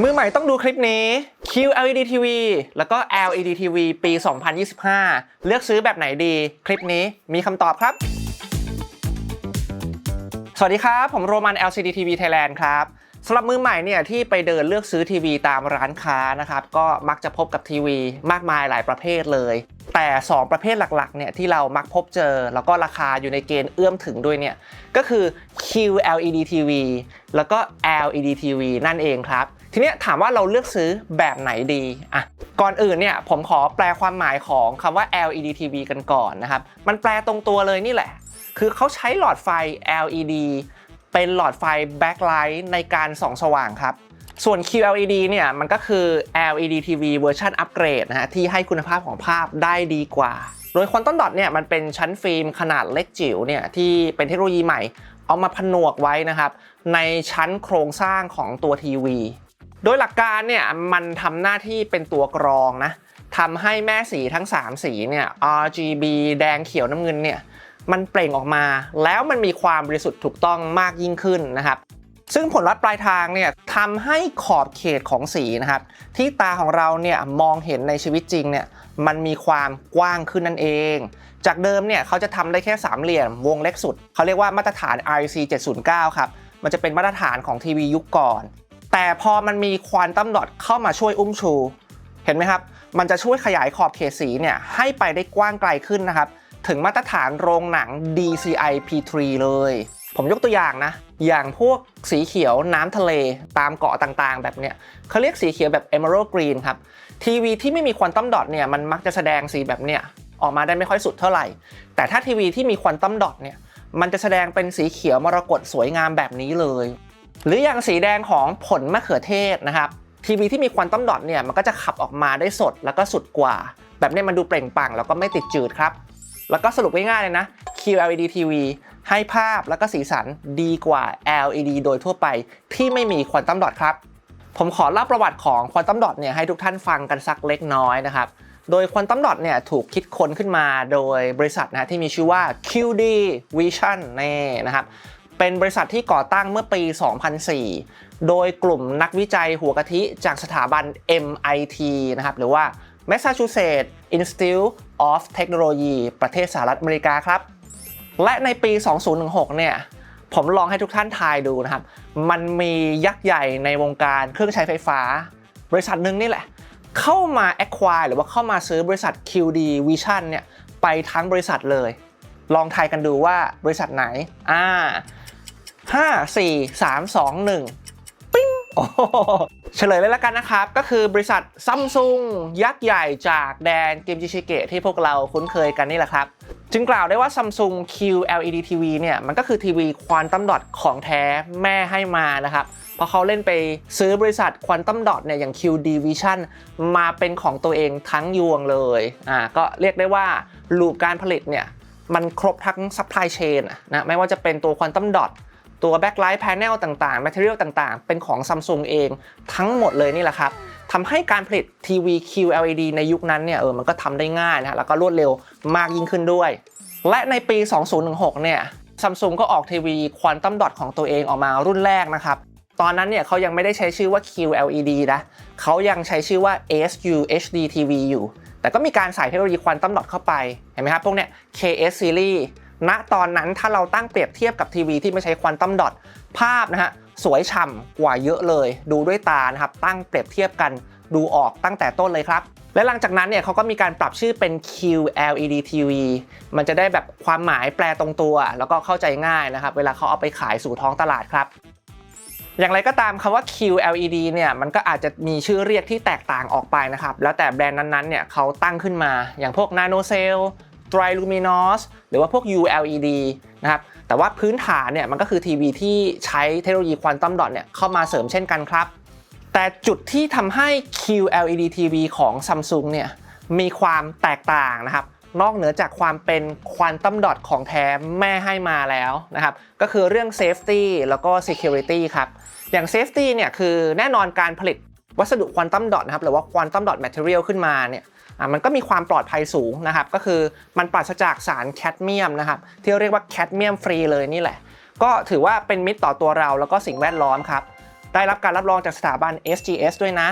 มือใหม่ต้องดูคลิปนี้ QLED TV แล้วก็ LED TV ปี 2025 เลือกซื้อแบบไหนดี คลิปนี้มีคำตอบครับ สวัสดีครับ ผมโรมัน LCD TV Thailand ครับสำหรับมือใหม่เนี่ยที่ไปเดินเลือกซื้อทีวีตามร้านค้านะครับก็มักจะพบกับทีวี มากมายหลายประเภทเลย แต่ 2 ประเภทหลักๆเนี่ยที่เรามักพบเจอ แล้วก็ราคาอยู่ในเกณฑ์เอื้อมถึงด้วยเนี่ยก็คือ QLED TV แล้วก็ LED TV นั่นเองครับ ทีนี้ถามว่าเราเลือกซื้อแบบไหนดีอะก่อนอื่นเนี่ยผมขอแปลความหมายของคำว่า LED TV กันก่อนนะครับ มันแปลตรงตัวเลยนี่แหละ คือเขาใช้หลอดไฟ LED เป็นหลอดไฟแบ็คไลท์ในการส่องสว่างครับ ส่วน QLED เนี่ยมันก็คือ LED TV เวอร์ชันอัปเกรดนะฮะที่ให้คุณภาพของภาพได้ดีกว่า โดยควอนตัมดอทเนี่ยมันเป็นชั้นฟิล์มขนาดเล็กจิ๋วเนี่ยที่เป็นเทคโนโลยีใหม่ เอามาผนวกไว้นะครับในชั้นโครงสร้างของตัวทีวี โดยหลักการเนี่ยมันทำหน้าที่เป็นตัวกรองนะทำให้แม่สีทั้ง 3 สีเนี่ย RGB แดงเขียวน้ำเงินเนี่ยมันเปล่งออกมา แล้วมันมีความบริสุทธิ์ถูกต้องมากยิ่งขึ้นนะครับ ซึ่งผลลัพธ์ปลายทางเนี่ยทำให้ขอบเขตของสีนะครับที่ตาของเราเนี่ยมองเห็นในชีวิตจริงเนี่ยมันมีความกว้างขึ้นนั่นเอง จากเดิมเนี่ยเขาจะทำได้แค่สามเหลี่ยมวงเล็กสุด เขาเรียกว่ามาตรฐาน RC 709 ครับมันจะเป็นมาตรฐานของทีวียุคก่อน แต่พอมันมีควอนตัมดอทเข้ามาช่วยอุ้มชู เห็นไหมครับ มันจะช่วยขยายขอบเขตสีเนี่ยให้ไปได้กว้างไกลขึ้นนะครับ ถึงมาตรฐานโรงหนัง DCI P3 เลย ผมยกตัวอย่างนะ อย่างพวกสีเขียวน้ำทะเลตามเกาะต่างๆ แบบเนี้ยเขาเรียกสีเขียวแบบ Emerald Green ครับ ทีวีที่ไม่มีควอนตัมดอทเนี่ยมันมักจะแสดงสีแบบเนี้ยออกมาได้ไม่ค่อยสุดเท่าไหร่ แต่ถ้าทีวีที่มีควอนตัมดอทเนี่ยมันจะแสดงเป็นสีเขียวมรกตสวยงามแบบนี้เลย หรืออย่างสีแดงของผลมะเขือเทศนะครับทีวีที่มีควอนตัมดอทเนี่ยมันก็จะขับออกมาได้สดแล้วก็สุดกว่า แบบนี้มันดูเปล่งปลั่งแล้วก็ไม่ติดจืดครับ แล้วก็สรุปง่ายๆเลยนะ QLED TV ให้ภาพแล้วก็สีสันดีกว่า LED โดยทั่วไปที่ไม่มีควอนตัมดอทครับผมขอเล่าประวัติของควอนตัมดอทเนี่ยให้ทุกท่านฟังกันสักเล็กน้อยนะครับ โดยควอนตัมดอทเนี่ยถูกคิดค้นขึ้นมาโดยบริษัทนะที่มีชื่อว่า QD Vision นี่นะครับ เป็นบริษัทที่ก่อตั้งเมื่อปี 2004 โดยกลุ่มนักวิจัยหัวกะทิจากสถาบัน MIT นะครับหรือว่า Massachusetts Institute of Technology ประเทศสหรัฐอเมริกาครับ และในปี 2016 เนี่ยผมลองให้ทุกท่านทายดูนะครับ มันมียักษ์ใหญ่ในวงการเครื่องใช้ไฟฟ้า บริษัทหนึ่งนี่แหละ เข้ามา acquire หรือว่าเข้ามาซื้อบริษัท QD Vision เนี่ยไปทั้งบริษัทเลย ลองทายกันดูว่าบริษัทไหน อ่า 5 4 3 2 1 ปิ้งโอ้โหเฉลยเลยแล้วกันนะครับ ก็คือบริษัทซัมซุงยักษ์ใหญ่จากแดนกิมจิชิเกะที่พวกเราคุ้นเคยกันนี่แหละครับ จึงกล่าวได้ว่า Samsung QLED TV เนี่ย มันก็คือทีวีควอนตัมดอทของแท้แม่ให้มานะครับเพราะเขาเล่นไปซื้อบริษัทควอนตัมดอทเนี่ยอย่าง QD Vision มาเป็นของตัวเองทั้งยวงเลยอ่าก็เรียกได้ว่าลูปการผลิตเนี่ยมันครบทั้ง supply chain อะนะไม่ว่าจะเป็นตัว quantum dot ตั ตัว backlight panel ต่างๆ material ต่างๆ เป็นของ Samsung เองทั้งหมดเลยนี่แหละครับทำให้การผลิตทีวี QLED ในยุคนั้นเนี่ยเออมันก็ทำได้ง่ายนะแล้วก็รวดเร็วมากยิ่งขึ้นด้วย และในปี 2016 เนี่ย Samsung ก็ออกทีวี Quantum Dot ของตัวเองออกมารุ่นแรกนะครับ ตอนนั้นเนี่ยเขายังไม่ได้ใช้ชื่อว่า QLED นะเขายังใช้ชื่อว่า ASUHDTV อยู่ แต่ก็มีการใส่เทคโนโลยีควอนตัมดอทเข้าไป เห็นไหมครับ พวกเนี้ย KS Series ณตอนนั้นถ้าเราตั้งเปรียบเทียบกับทีวีที่ไม่ใช้ควอนตัมดอทภาพนะฮะสวยฉ่ำกว่าเยอะเลย ดูด้วยตานะครับตั้งเปรียบเทียบกันดูออกตั้งแต่ต้นเลยครับ และหลังจากนั้นเนี่ยเขาก็มีการปรับชื่อเป็น QLED TV มันจะได้แบบความหมายแปลตรงตัว แล้วก็เข้าใจง่ายนะครับ เวลาเขาเอาไปขายสู่ท้องตลาดครับ อย่างไรก็ตามคำว่า QLED เนี่ยมันก็อาจจะมีชื่อเรียกที่แตกต่างออกไปนะครับ แล้วแต่แบรนด์นั้นๆเนี่ยเขาตั้งขึ้นมาอย่างพวก NanoCell Triluminos หรือว่าพวก ULED นะครับแต่ว่าพื้นฐานเนี่ยมันก็คือทีวีที่ใช้เทคโนโลยีควอนตัมดอทเนี่ยเข้ามาเสริมเช่นกันครับ แต่จุดที่ทำให้ QLED TV ของ Samsung เนี่ยมีความแตกต่างนะครับนอกเหนือจากความเป็นควอนตัมดอทของแท้แม่ให้มาแล้วนะครับก็คือเรื่อง Safety แล้วก็ Security ครับอย่าง Safety เนี่ยคือแน่นอนการผลิตวัสดุควอนตัมดอทนะครับหรือว่าควอนตัมดอทแมทเทียลขึ้นมาเนี่ย มันก็มีความปลอดภัยสูงนะครับ ก็คือมันปราศจากสารแคดเมียมนะครับ ที่เรียกว่าแคดเมียมฟรีเลยนี่แหละ ก็ถือว่าเป็นมิตรต่อตัวเราแล้วก็สิ่งแวดล้อมครับ ได้รับการรับรองจากสถาบัน SGS ด้วยนะ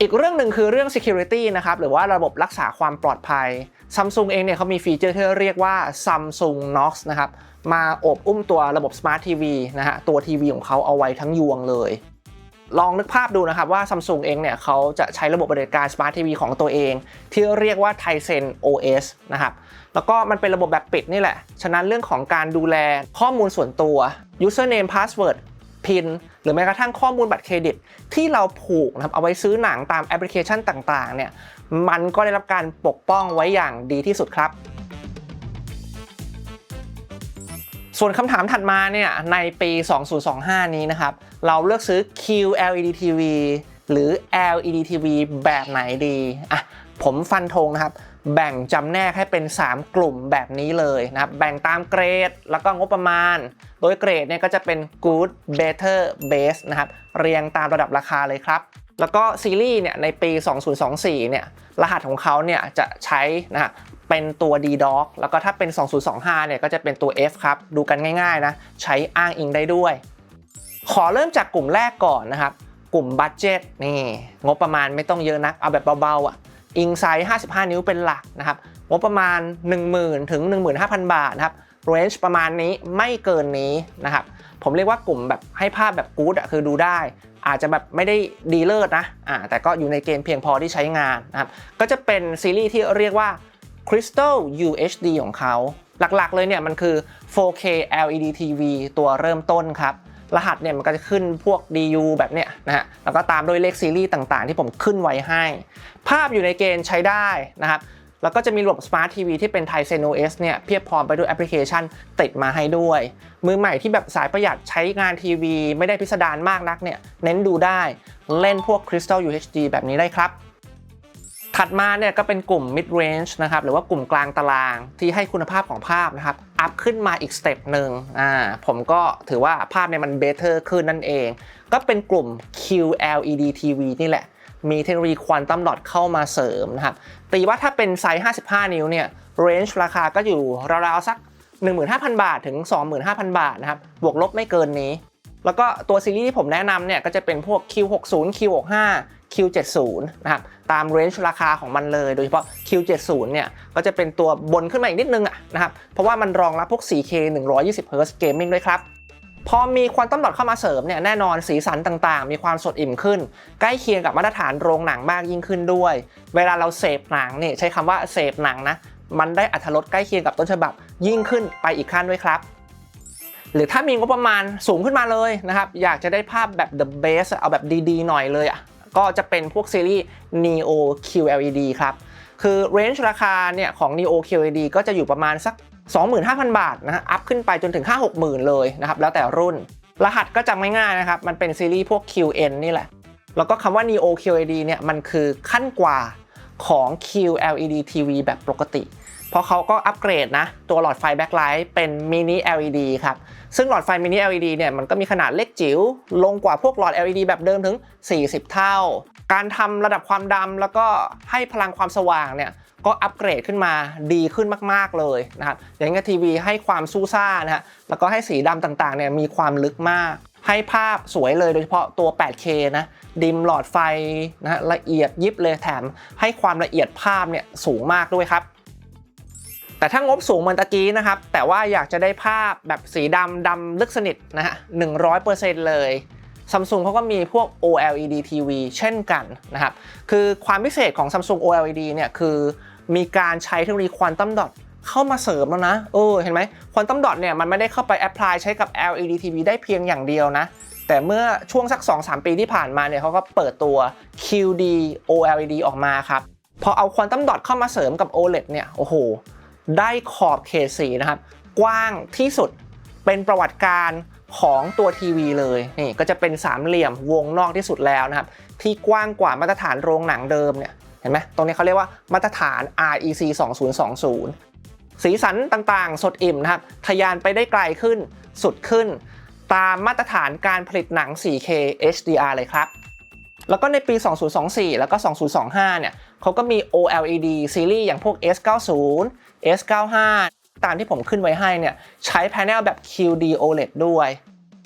อีกเรื่องหนึ่งคือเรื่อง security นะครับ หรือว่าระบบรักษาความปลอดภัย Samsung เองเนี่ยเขามีฟีเจอร์ที่เรียกว่า Samsung Knox นะครับ มาโอบอุ้มตัวระบบ Smart TV นะฮะ ตัวทีวีของเขาเอาไว้ทั้งยวงเลย ลองนึกภาพดูนะครับว่า Samsung เองเนี่ยเขาจะใช้ระบบบริการ Smart TV ของตัวเอง ที่เรียกว่า Tizen OS นะครับ แล้วก็มันเป็นระบบแบบปิดนี่แหละ ฉะนั้นเรื่องของการดูแลข้อมูลส่วนตัว username password พินหรือแม้กระทั่งข้อมูลบัตรเครดิต ที่เราผูกนะครับเอาไว้ซื้อหนังตามแอปพลิเคชันต่างๆเนี่ยมันก็ได้รับการปกป้องไว้อย่างดีที่สุดครับ ส่วนคำถามถัดมาเนี่ยในปี 2025 นี้นะครับ เราเลือกซื้อ QLED TV หรือ LED TV แบบไหนดีอะผมฟันธงนะครับ แบ่งจำแนกให้เป็น 3 กลุ่มแบบนี้เลยนะครับ แบ่งตามเกรดแล้วก็งบประมาณ โดยเกรดเนี่ยก็จะเป็น good better best นะครับ เรียงตามระดับราคาเลยครับ แล้วก็ซีรีส์เนี่ยในปี 2024 เนี่ย รหัสของเขาเนี่ยจะใช้นะฮะ เป็นตัว D-Doc แล้วก็ถ้าเป็น 2025 เนี่ยก็จะเป็นตัว F ครับ ดูกันง่ายๆนะ ใช้อ้างอิงได้ด้วย ขอเริ่มจากกลุ่มแรกก่อนนะครับ กลุ่มบัตเจตนี่งบประมาณไม่ต้องเยอะนัก เอาแบบเบาๆอะอิงไซส์55 นิ้วเป็นหลักนะครับงบประมาณ 10,000 ถึง 15,000 บาทนะครับเรนจ์ประมาณนี้ไม่เกินนี้นะครับผมเรียกว่ากลุ่มแบบให้ภาพแบบกู๊ดอะคือดูได้ อาจจะแบบไม่ได้ดีเลิศนะอ่าแต่ก็อยู่ในเกณฑ์เพียงพอที่ใช้งานนะครับก็จะเป็นซีรีส์ที่เรียกว่า Crystal UHD ของเขา หลักๆเลยเนี่ยมันคือ 4K LED TV ตัวเริ่มต้นครับ รหัสเนี่ยมันก็จะขึ้นพวก DU แบบเนี้ยนะฮะ แล้วก็ตามด้วยเลขซีรีส์ต่างๆ ที่ผมขึ้นไว้ให้ ภาพอยู่ในเกณฑ์ใช้ได้นะครับ แล้วก็จะมีระบบ Smart TV ที่เป็น Tizen OS เนี่ยเพียบพร้อมไปด้วยแอปพลิเคชันติดมาให้ด้วย มือใหม่ที่แบบสายประหยัดใช้งานทีวี ไม่ได้พิสดารมากนักเนี่ยเน้นดูได้เล่นพวก Crystal UHD แบบนี้ได้ครับ ถัดมาเนี่ยก็เป็นกลุ่ม mid range นะครับหรือว่ากลุ่มกลางตารางที่ให้คุณภาพของภาพนะครับอัพขึ้นมาอีกสเต็ปหนึ่งอ่าผมก็ถือว่าภาพเนี่ยมัน better ขึ้นนั่นเอง ก็เป็นกลุ่ม QLED TV นี่แหละ มีเทคโนโลยีควอนตัมดอทเข้ามาเสริมนะครับตีว่าถ้าเป็นไซส์ 55 นิ้วเนี่ย range ราคาก็อยู่ราวๆสัก 15,000 บาทถึง 25,000 บาทนะครับบวกลบไม่เกินนี้ แล้วก็ตัวซีรีส์ที่ผมแนะนำเนี่ยก็จะเป็นพวก Q60 Q65 Q70 นะครับตามเรนจ์ราคาของมันเลย โดยเฉพาะ Q70 เนี่ยก็จะเป็นตัวบนขึ้นมาอีกนิดนึงอะนะครับเพราะว่ามันรองรับพวก 4K 120 Hz Gaming ด้วยครับพอมีควอนตัมดอทเข้ามาเสริมเนี่ยแน่นอนสีสันต่างๆ มีความสดอิ่มขึ้น ใกล้เคียงกับมาตรฐานโรงหนังมากยิ่งขึ้นด้วย เวลาเราเสพหนังเนี่ยใช้คำว่าเสพหนังนะมันได้อัตรสใกล้เคียงกับต้นฉบับยิ่งขึ้นไปอีกขั้นด้วยครับ หรือถ้ามีงบประมาณสูงขึ้นมาเลยนะครับอยากจะได้ภาพแบบ the best เอาแบบดีๆ หน่อยเลยอะ ก็จะเป็นพวกซีรีส์ Neo QLED ครับ คือเรนจ์ราคาเนี่ยของ Neo QLED ก็จะอยู่ประมาณสัก 25,000 บาทนะฮะ อัพขึ้นไปจนถึง 5-60,000 เลยนะครับ แล้วแต่รุ่น รหัสก็จำง่ายๆนะครับ มันเป็นซีรีส์พวก QN นี่แหละ แล้วก็คำว่า Neo QLED เนี่ย มันคือขั้นกว่าของ QLED TV แบบปกติ เพราะเขาก็อัปเกรดนะ ตัวหลอดไฟแบ็คไลท์เป็นมินิ LED ครับ ซึ่งหลอดไฟมินิ LED เนี่ยมันก็มีขนาดเล็กจิ๋วลงกว่าพวกหลอด LED แบบเดิมถึง 40 เท่า การทำระดับความดำแล้วก็ให้พลังความสว่างเนี่ยก็อัปเกรดขึ้นมาดีขึ้นมาก ๆ เลยนะครับอย่างนี้ทีวีให้ความสู้ซ่านะฮะแล้วก็ให้สีดำต่างๆเนี่ยมีความลึกมาก ให้ภาพสวยเลยโดยเฉพาะตัว 8K นะดิมหลอดไฟนะฮะละเอียดยิบเลยแถมให้ความละเอียดภาพเนี่ยสูงมากด้วยครับ แต่ถ้างบสูงเหมือนตะกี้นะครับ แต่ว่าอยากจะได้ภาพแบบสีดำดำลึกสนิทนะฮะ100%เลย Samsung เขาก็มีพวก OLED TV เช่นกันนะครับ คือความพิเศษของ Samsung OLED เนี่ยคือมีการใช้เทคโนโลยีควอนตัมดอทเข้ามาเสริมแล้วนะ เออ เห็นไหมควอนตัมดอทเนี่ยมันไม่ได้เข้าไปแอพพลายใช้กับ LED TV ได้เพียงอย่างเดียวนะ แต่เมื่อช่วงสัก 2-3 ปีที่ผ่านมาเนี่ยเขาก็เปิดตัว QD OLED ออกมาครับ พอเอาควอนตัมดอทเข้ามาเสริมกับ OLED เนี่ย โอ้โห ได้ขอบเขตสีนะครับ กว้างที่สุดเป็นประวัติการของตัวทีวีเลยนี่ก็จะเป็นสามเหลี่ยมวงนอกที่สุดแล้วนะครับ ที่กว้างกว่ามาตรฐานโรงหนังเดิมเนี่ยเห็นไหมตรงนี้เขาเรียกว่ามาตรฐาน REC 2020 สีสันต่างๆ สดอิ่มนะครับทะยานไปได้ไกลขึ้นสุดขึ้น ตามมาตรฐานการผลิตหนัง 4K HDR เลยครับ แล้วก็ในปี 2024 แล้วก็ 2025 เนี่ยเขาก็มี OLED ซีรีส์อย่างพวก S90 S95 ตามที่ผมขึ้นไว้ให้เนี่ยใช้แผงแบบ QD OLED ด้วย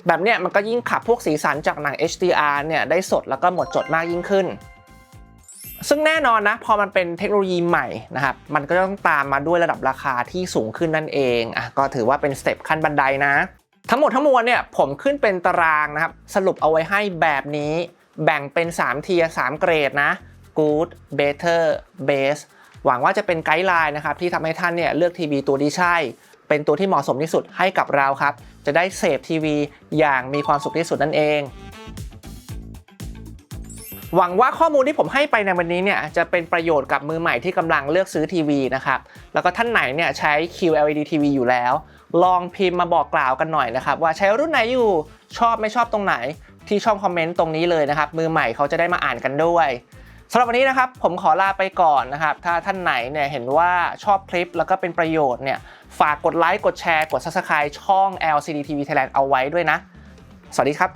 แบบเนี้ยมันก็ยิ่งขับพวกสีสันจากหนัง HDR เนี่ยได้สดแล้วก็หมดจดมากยิ่งขึ้น ซึ่งแน่นอนนะพอมันเป็นเทคโนโลยีใหม่นะครับมันก็ต้องตามมาด้วยระดับราคาที่สูงขึ้นนั่นเองอะก็ถือว่าเป็นสเต็ปขั้นบันไดนะ ทั้งหมดทั้งมวลเนี่ยผมขึ้นเป็นตารางนะครับสรุปเอาไว้ให้แบบนี้ แบ่งเป็น 3 เทียร์3เกรดนะ good better best หวังว่าจะเป็นไกด์ไลน์นะครับที่ทำให้ท่านเนี่ยเลือกทีวีตัวที่ใช่ เป็นตัวที่เหมาะสมที่สุดให้กับเราครับ จะได้เสพทีวีอย่างมีความสุขที่สุดนั่นเอง หวังว่าข้อมูลที่ผมให้ไปในวันนี้เนี่ยจะเป็นประโยชน์กับมือใหม่ที่กำลังเลือกซื้อทีวีนะครับ แล้วก็ท่านไหนเนี่ยใช้ QLED TV อยู่แล้ว ลองพิมพ์มาบอกกล่าวกันหน่อยนะครับว่าใช้รุ่นไหนอยู่ชอบไม่ชอบตรงไหน ที่ช่องคอมเมนต์ตรงนี้เลยนะครับ มือใหม่เขาจะได้มาอ่านกันด้วยสำหรับวันนี้นะครับผมขอลาไปก่อนนะครับ ถ้าท่านไหนเนี่ยเห็นว่าชอบคลิปแล้วก็เป็นประโยชน์เนี่ยฝากกดไลค์กดแชร์กด Subscribe ช่อง LCD TV Thailand เอาไว้ด้วยนะ สวัสดีครับ